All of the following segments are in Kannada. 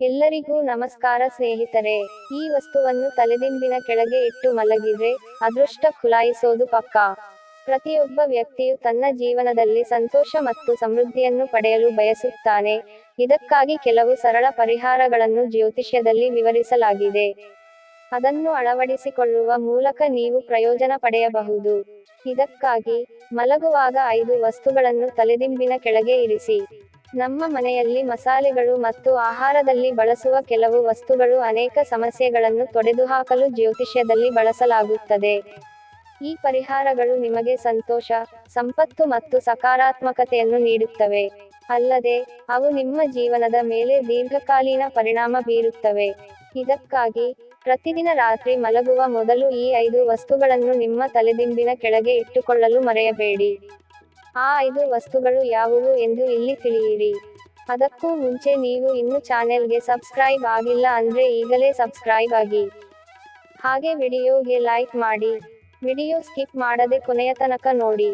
ಎಲ್ಲರಿಗೂ ನಮಸ್ಕಾರ ಸ್ನೇಹಿತರೆ. ಈ ವಸ್ತುವನ್ನು ತಲೆದಿಂಬಿನ ಕೆಳಗೆ ಇಟ್ಟು ಮಲಗಿದ್ರೆ ಅದೃಷ್ಟ ಖುಲಾಯಿಸೋದು ಪಕ್ಕಾ. ಪ್ರತಿಯೊಬ್ಬ ವ್ಯಕ್ತಿಯು ತನ್ನ ಜೀವನದಲ್ಲಿ ಸಂತೋಷ ಮತ್ತು ಸಮೃದ್ಧಿಯನ್ನು ಪಡೆಯಲು ಬಯಸುತ್ತಾನೆ. ಇದಕ್ಕಾಗಿ ಕೆಲವು ಸರಳ ಪರಿಹಾರಗಳನ್ನು ಜ್ಯೋತಿಷ್ಯದಲ್ಲಿ ವಿವರಿಸಲಾಗಿದೆ. ಅದನ್ನು ಅಳವಡಿಸಿಕೊಳ್ಳುವ ಮೂಲಕ ನೀವು ಪ್ರಯೋಜನ ಪಡೆಯಬಹುದು. ಇದಕ್ಕಾಗಿ ಮಲಗುವಾಗ ಐದು ವಸ್ತುಗಳನ್ನು ತಲೆದಿಂಬಿನ ಕೆಳಗೆ ಇರಿಸಿ. ನಮ್ಮ ಮನೆಯಲ್ಲಿ ಮಸಾಲೆಗಳು ಮತ್ತು ಆಹಾರದಲ್ಲಿ ಬಳಸುವ ಕೆಲವು ವಸ್ತುಗಳು ಅನೇಕ ಸಮಸ್ಯೆಗಳನ್ನು ತೊಡೆದುಹಾಕಲು ಜ್ಯೋತಿಷ್ಯದಲ್ಲಿ ಬಳಸಲಾಗುತ್ತದೆ. ಈ ಪರಿಹಾರಗಳು ನಿಮಗೆ ಸಂತೋಷ, ಸಂಪತ್ತು ಮತ್ತು ಸಕಾರಾತ್ಮಕತೆಯನ್ನು ನೀಡುತ್ತವೆ. ಅಲ್ಲದೆ, ಅವು ನಿಮ್ಮ ಜೀವನದ ಮೇಲೆ ದೀರ್ಘಕಾಲೀನ ಪರಿಣಾಮ ಬೀರುತ್ತವೆ. ಇದಕ್ಕಾಗಿ, ಪ್ರತಿದಿನ ರಾತ್ರಿ ಮಲಗುವ ಮೊದಲು ಈ ಐದು ವಸ್ತುಗಳನ್ನು ನಿಮ್ಮ ತಲೆದಿಂಬಿನ ಕೆಳಗೆ ಇಟ್ಟುಕೊಳ್ಳಲು ಮರೆಯಬೇಡಿ. ಆ ಐದು ವಸ್ತುಗಳು ಯಾವುವು ಎಂದು ಇಲ್ಲಿ ತಿಳಿಯಿರಿ. ಅದಕ್ಕೂ ಮುಂಚೆ ನೀವು ಇನ್ನು ಚಾನೆಲ್ಗೆ ಸಬ್ಸ್ಕ್ರೈಬ್ ಆಗಿಲ್ಲ ಅಂದ್ರೆ ಈಗಲೇ ಸಬ್ಸ್ಕ್ರೈಬ್ ಆಗಿ. ಹಾಗೆ ವಿಡಿಯೋಗೆ ಲೈಕ್ ಮಾಡಿ. ವಿಡಿಯೋ ಸ್ಕಿಪ್ ಮಾಡದೆ ಕೊನೆಯ ತನಕ ನೋಡಿ.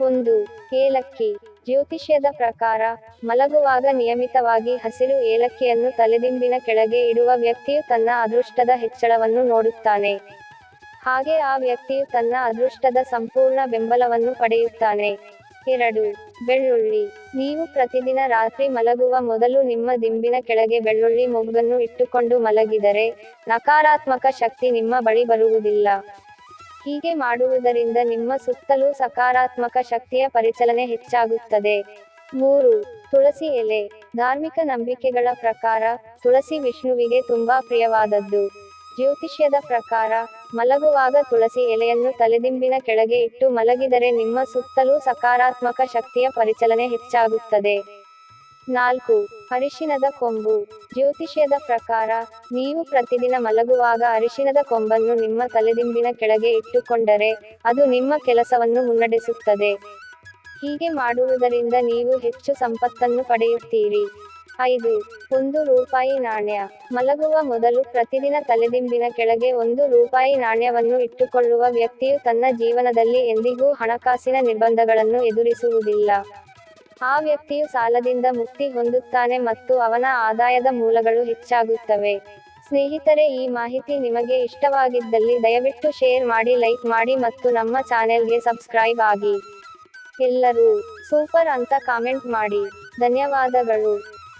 ಒಂದು, ಏಲಕ್ಕಿ. ಜ್ಯೋತಿಷ್ಯದ ಪ್ರಕಾರ, ಮಲಗುವಾಗ ನಿಯಮಿತವಾಗಿ ಹಸಿರು ಏಲಕ್ಕಿಯನ್ನು ತಲೆದಿಂಬಿನ ಕೆಳಗೆ ಇಡುವ ವ್ಯಕ್ತಿಯು ತನ್ನ ಅದೃಷ್ಟದ ಹೆಚ್ಚಳವನ್ನು ನೋಡುತ್ತಾನೆ. ಹಾಗೆ ಆ ವ್ಯಕ್ತಿಯು ತನ್ನ ಅದೃಷ್ಟದ ಸಂಪೂರ್ಣ ಬೆಂಬಲವನ್ನು ಪಡೆಯುತ್ತಾನೆ. ಎರಡು ಬೆಳ್ಳುಳ್ಳಿ. ನೀವು ಪ್ರತಿದಿನ ರಾತ್ರಿ ಮಲಗುವ ಮೊದಲು ನಿಮ್ಮ ದಿಂಬಿನ ಕೆಳಗೆ ಬೆಳ್ಳುಳ್ಳಿ ಮೊಗ್ಗನ್ನು ಇಟ್ಟುಕೊಂಡು ಮಲಗಿದರೆ ನಕಾರಾತ್ಮಕ ಶಕ್ತಿ ನಿಮ್ಮ ಬಳಿ ಬರುವುದಿಲ್ಲ. ಹೀಗೆ ಮಾಡುವುದರಿಂದ ನಿಮ್ಮ ಸುತ್ತಲೂ ಸಕಾರಾತ್ಮಕ ಶಕ್ತಿಯ ಪರಿಚಲನೆ ಹೆಚ್ಚಾಗುತ್ತದೆ. ಮೂರು. ತುಳಸಿ ಎಲೆ. ಧಾರ್ಮಿಕ ನಂಬಿಕೆಗಳ ಪ್ರಕಾರ ತುಳಸಿ ವಿಷ್ಣುವಿಗೆ ತುಂಬಾ ಪ್ರಿಯವಾದದ್ದು. ಜ್ಯೋತಿಷ್ಯದ ಪ್ರಕಾರ, ಮಲಗುವಾಗ ತುಳಸಿ ಎಲೆಯನ್ನು ತಲೆದಿಂಬಿನ ಕೆಳಗೆ ಇಟ್ಟು ಮಲಗಿದರೆ ನಿಮ್ಮ ಸುತ್ತಲೂ ಸಕಾರಾತ್ಮಕ ಶಕ್ತಿಯ ಪರಿಚಲನೆ ಹೆಚ್ಚಾಗುತ್ತದೆ. ನಾಲ್ಕು, ಅರಿಶಿನದ ಕೊಂಬು. ಜ್ಯೋತಿಷ್ಯದ ಪ್ರಕಾರ, ನೀವು ಪ್ರತಿದಿನ ಮಲಗುವಾಗ ಅರಿಶಿನದ ಕೊಂಬನ್ನು ನಿಮ್ಮ ತಲೆದಿಂಬಿನ ಕೆಳಗೆ ಇಟ್ಟುಕೊಂಡರೆ, ಅದು ನಿಮ್ಮ ಕೆಲಸವನ್ನು ಮುನ್ನಡೆಸುತ್ತದೆ. ಹೀಗೆ ಮಾಡುವುದರಿಂದ ನೀವು ಹೆಚ್ಚು ಸಂಪತ್ತನ್ನು ಪಡೆಯುತ್ತೀರಿ. ಐದು ಒಂದು ರೂಪಾಯಿ ನಾಣ್ಯ. ಮಲಗುವ ಮೊದಲು ಪ್ರತಿದಿನ ತಲೆದಿಂಬಿನ ಕೆಳಗೆ ಒಂದು ರೂಪಾಯಿ ನಾಣ್ಯವನ್ನು ಇಟ್ಟುಕೊಳ್ಳುವ ವ್ಯಕ್ತಿಯು ತನ್ನ ಜೀವನದಲ್ಲಿ ಎಂದಿಗೂ ಹಣಕಾಸಿನ ನಿರ್ಬಂಧಗಳನ್ನು ಎದುರಿಸುವುದಿಲ್ಲ. ಆ ವ್ಯಕ್ತಿಯು ಸಾಲದಿಂದ ಮುಕ್ತಿ ಹೊಂದುತ್ತಾನೆ ಮತ್ತು ಅವನ ಆದಾಯದ ಮೂಲಗಳು ಹೆಚ್ಚಾಗುತ್ತವೆ. ಸ್ನೇಹಿತರೆ, ಈ ಮಾಹಿತಿ ನಿಮಗೆ ಇಷ್ಟವಾಗಿದ್ದಲ್ಲಿ ದಯವಿಟ್ಟು ಶೇರ್ ಮಾಡಿ, ಲೈಕ್ ಮಾಡಿ ಮತ್ತು ನಮ್ಮ ಚಾನೆಲ್ಗೆ ಸಬ್ಸ್ಕ್ರೈಬ್ ಆಗಿ. ಎಲ್ಲರೂ ಸೂಪರ್ ಅಂತ ಕಾಮೆಂಟ್ ಮಾಡಿ. ಧನ್ಯವಾದಗಳು.